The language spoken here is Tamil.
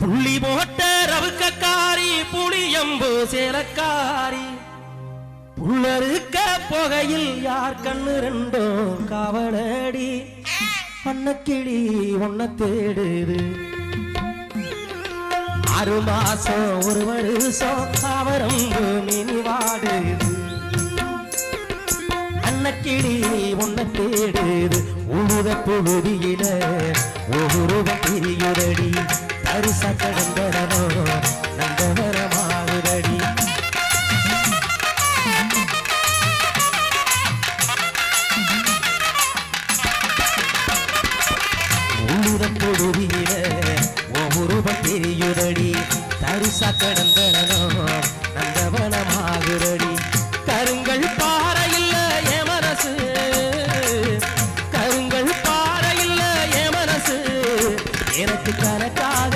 புள்ளி போட்ட ரவுக்கக்காரி புளியம்பு சேலக்காரி. புள்ளருக்க புகையில் யார் கண்ணு ரெண்டோ காவலடி. பண்ணக்கிளி ஒன்ன தேடுது. ஆறு மாசம் ஒரு வருஷம் அவரம்பு மினி வாடுது அன்னக்கிளி ஒன்ன தேடுது. உழுத புழுதியில ஒரு பிரியுதடி. தரிச கடந்தரனோ நந்தவரமாகுதடி உழுத புழுதியில ஒருவன் பிரியுதடி. தரிச கடந்தரனோ நேரத்துக்கு கணக்காக